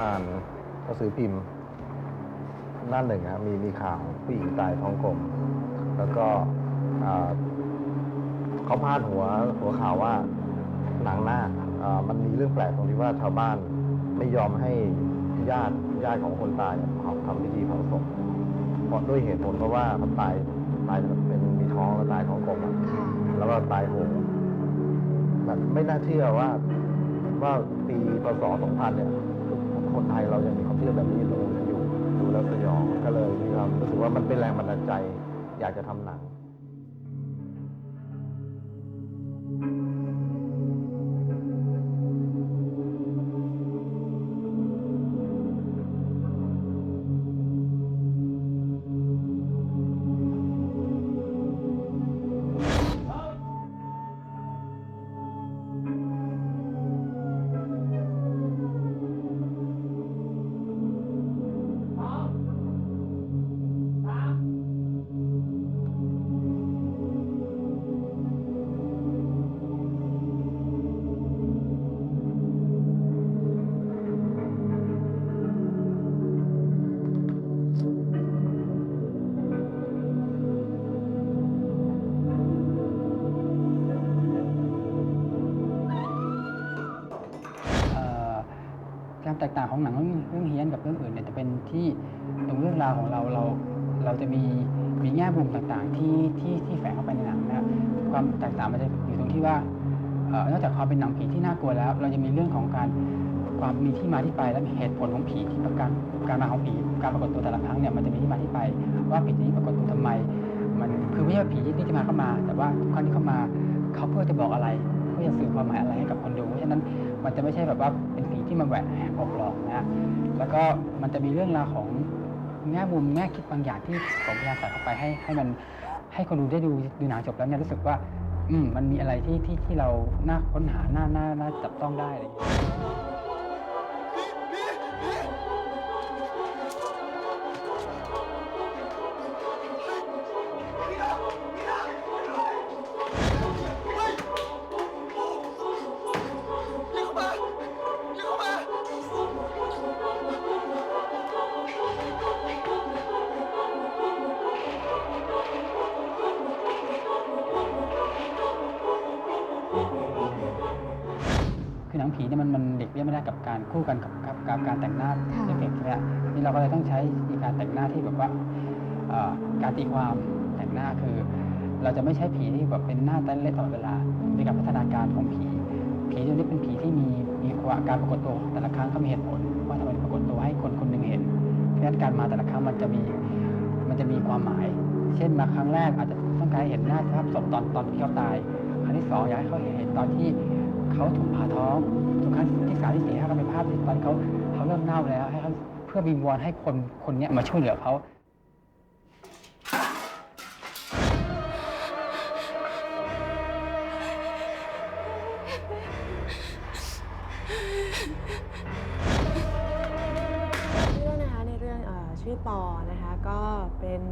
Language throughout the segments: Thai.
อ่านหนังสือพิมพ์หน้าหนึ่งครับมีมีข่าวผู้หญิงตายท้องกลม แล้วก็อ่าเขาพาดหัวหัวข่าวว่าหนังหน้าอ่ามันมีเรื่องแปลกตรงที่ว่าชาวบ้านไม่ยอมให้ญาติญาติของคนตายเนี่ยเผาทำพิธีเผาศพเพราะด้วยเหตุผลเพราะว่าเขาตายตายเป็นมีท้องแล้วตายท้องกลมอะค่ะแล้วก็ตายโหงแบบไม่น่าเชื่อว่าว่าปีพศ2000เนี่ย คนไทยเรายังมีความเชื่อแบบนี้อยู่อยู่ดูแล้วสยองก็เลยมีความรู้สึกว่ามันเป็นแรงบันดาลใจ อยากจะทำหนังเแตกต่างของหนังเรื่องเรื่องเฮียนกับเรื่องอื่นเนี่ยจะเป็นที่ตรงเรื่องราวของเราเราเราจะมีมีแง่มุมต่างๆที่ที่ที่แฝงเข้าไปในหนังนะครับความแตกต่างมันจะอยู่ตรงที่ว่าเอ่อนอกจากความเป็นหนังผีที่น่ากลัวแล้ว เราจะมีเรื่องของการความมีที่มาที่ไปและมีเหตุผลของผีที่ประการการมาของผีการปรากฏตัวแต่ละครั้งเนี่ยมันจะมีที่มาที่ไป ว่าผีนี้ปรากฏตัวทำไม มันคือไม่ใช่ผีที่จะมาเข้ามา แต่ว่าทุกครั้งที่เข้ามาเขาเพื่อจะบอกอะไร พื่อจะสื่อความหมายอะไรให้กับคนดูเพราะฉะนั้นมันจะไม่ใช่แบบว่าเป็นผีที่มาแหวกแหกอกหลอกนะฮะแล้วก็มันจะมีเรื่องราวของแง่มุมแง่คิดบางอย่างที่ผมพยายามใส่เข้าไปให้ให้มันให้คนดูได้ดูดูหนังจบแล้วเนี่ยรู้สึกว่า อืมมันมีอะไรที่ที่ที่เราน่าค้นหาน่าน่าน่าจับต้องได้อะไรอย่างเงี้ย งผีเนี่ยมันมันเด็กเลี่ยงไม่ได้กับการคู่กันกับกับกับการแต่งหน้าค่ะ เด็กๆใช่ไหมฮะนี่เราก็เลยต้องใช้มีการแต่งหน้าที่แบบว่าเอ่อการตีความแต่งหน้าคือ เราจะไม่ใช้ผีที่แบบเป็นหน้าเต้นเล่นตลอดเวลามีการพัฒนาการของผี ผีตัวนี้เป็นผีที่มีมีความการปรากฏตัวของแต่ละครั้งก็มีเหตุผลว่าทำไมถึงปรากฏตัวให้คนคนหนึ่งเห็นเพราะฉะนั้นการมาแต่ละครั้งมันจะมีมันจะมีความหมาย เช่นมาครั้งแรกอาจจะต้องการให้เห็นหน้าสภาพศพตอนตอนที่เขาตาย ครั้งที่สองอยากให้เขาเห็นตอนที่ เขาถูกผ่าท้องส่วนครั้งที่สามที่สี่ห้าก็เป็นภาพที่ตอนเขาเขาเริ่มเน่าแล้วให้เขาเพื่อวิงวอนให้คนคนนี้มาช่วยเหลือเขาเรื่องนะคะในเรื่องเออชื่อปอนะคะก็เป็น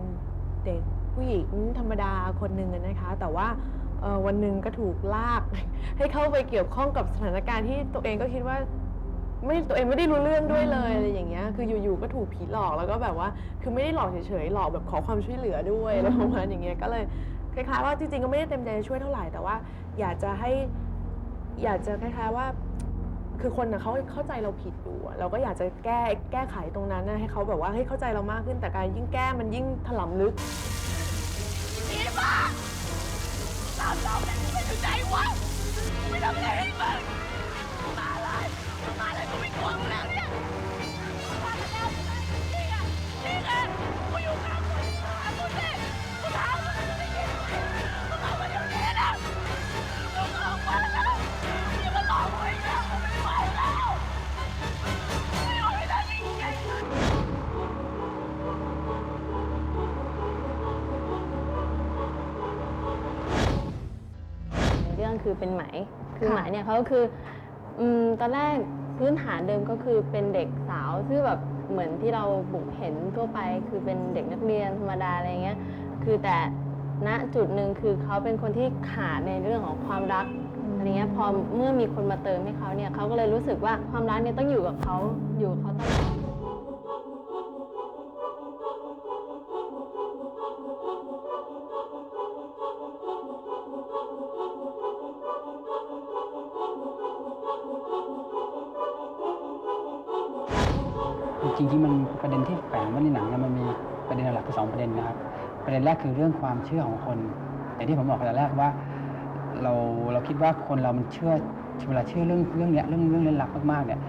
เด็กผู้หญิงธรรมดาคนหนึ่งนะคะ แต่ว่า วันหนึ่งก็ถูกลาก ให้เข้าไปเกี่ยวข้องกับสถานการณ์ที่ตัวเองก็คิดว่า ไม่ตัวเองไม่ได้รู้เรื่องด้วยเลยอะไรอย่างเงี้ยคืออยู่ๆก็ถูกผีหลอกแล้วก็แบบว่า คือไม่ได้หลอกเฉยๆหลอกแบบขอความช่วยเหลือด้วยอะไรประมาณอย่างเงี้ยก็เลยคล้ายๆว่าจริงๆก็ไม่ได้เต็มใจจะช่วยเท่าไหร่แต่ว่า อยากจะให้ อยากจะคล้ายๆว่า คือคนนะเขาเข้าใจเราผิดอยู่อะเราก็อยากจะแก้แก้ไขตรงนั้นนะให้เขาแบบว่าให้เข้าใจเรามากขึ้นแต่การยิ่งแก้มันยิ่งถล ตามเราไม่งไม่อยู่ใจวะไม่ทำอะไรให้มึงมาเลยมาเลยกูไม่กลัวมึงแล้วเนี่ย รื่องคือเป็นไหมคือค่ะไหมเนี่ยเขาก็คืออืมตอนแรกพื้นฐานเดิมก็คือเป็นเด็กสาวที่แบบเหมือนที่เราบุกเห็นทั่วไป คือเป็นเด็กนักเรียนธรรมดาอะไรเงี้ยคือแต่ณจุดหนึ่งคือเขาเป็นคนที่ขาดในเรื่องของความรักอะไรเงี้ยพอเมื่อมีคนมาเติมให้เขาเนี่ยเขาก็เลยรู้สึกว่าความรักเนี่ยต้องอยู่กับเขาอยู่กับเขาตลอด จริงๆที่มันประเด็นที่แฝงไว้ในหนังเนี่ยมันมีประเด็นหลักคือสองประเด็นนะครับ ประเด็นแรกคือเรื่องความเชื่อของคนอย่างที่ผมบอกไปแต่แรกว่า เราเราคิดว่าคนเรามันเชื่อเวลาเชื่อเรื่องเรื่องเนี้ยเรื่องเรื่องเล่นลับมากๆเนี่ย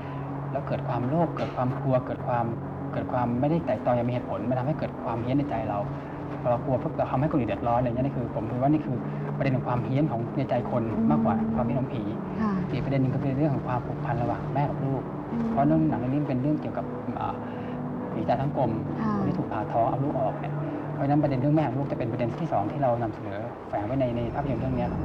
แล้วเกิดความโลภเกิดความกลัวเกิดความเกิดความไม่ได้ไตร่ตรองอย่างมีเหตุผลมันทำให้เกิดความเฮี้ยนในใจเราพอเรากลัวปุ๊บเราทำให้คนอื่นเดือดร้อนอะไรเงี้ยนี่คือ ผมคิดว่านี่คือประเด็นของความเฮี้ยนของในใจคนมากกว่าความเฮี้ยนของผีค่ะอีกประเด็นหนึ่งก็เป็นเรื่องของความผูกพันระหว่างแม่กับลูก เพราะเรื่องหนังเรื่องนี้เป็นเรื่องเกี่ยวกับอ่าผีตาทั้งกลมค่ะคนที่ถูกผ่าท้องเอาลูกออกเนี่ยเพราะฉะนั้นประเด็นเรื่องแม่กับลูกจะเป็นประเด็นที่สองที่เรานำเสนอแฝงไว้ในในภาพยนตร์เรื่องนี้ครับ